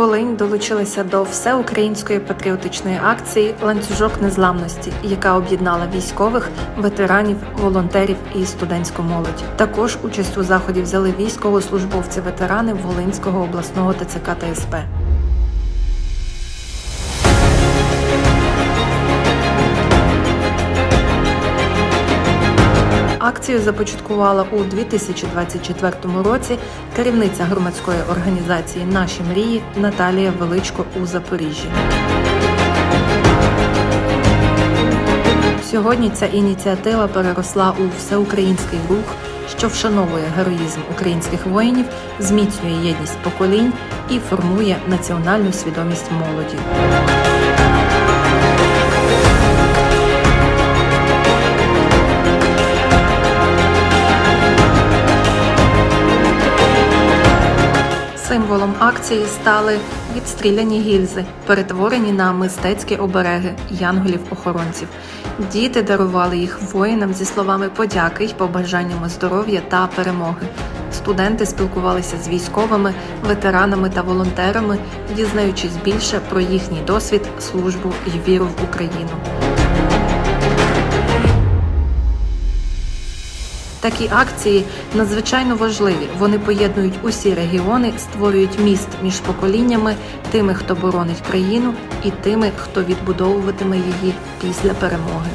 Волинь долучилася до всеукраїнської патріотичної акції Ланцюжок незламності, яка об'єднала військових, ветеранів, волонтерів і студентську молодь. Також участь у заході взяли військовослужбовці-ветерани Волинського обласного ТЦК та СП. Акцію започаткувала у 2024 році керівниця громадської організації Наші мрії Наталія Величко у Запоріжжі. Сьогодні ця ініціатива переросла у всеукраїнський рух, що вшановує героїзм українських воїнів, зміцнює єдність поколінь і формує національну свідомість молоді. Символом акції стали відстріляні гільзи, перетворені на мистецькі обереги янголів-охоронців. Діти дарували їх воїнам зі словами подяки й побажаннями здоров'я та перемоги. Студенти спілкувалися з військовими, ветеранами та волонтерами, дізнаючись більше про їхній досвід, службу й віру в Україну. Такі акції надзвичайно важливі. Вони поєднують усі регіони, створюють міст між поколіннями, тими, хто боронить країну, і тими, хто відбудовуватиме її після перемоги.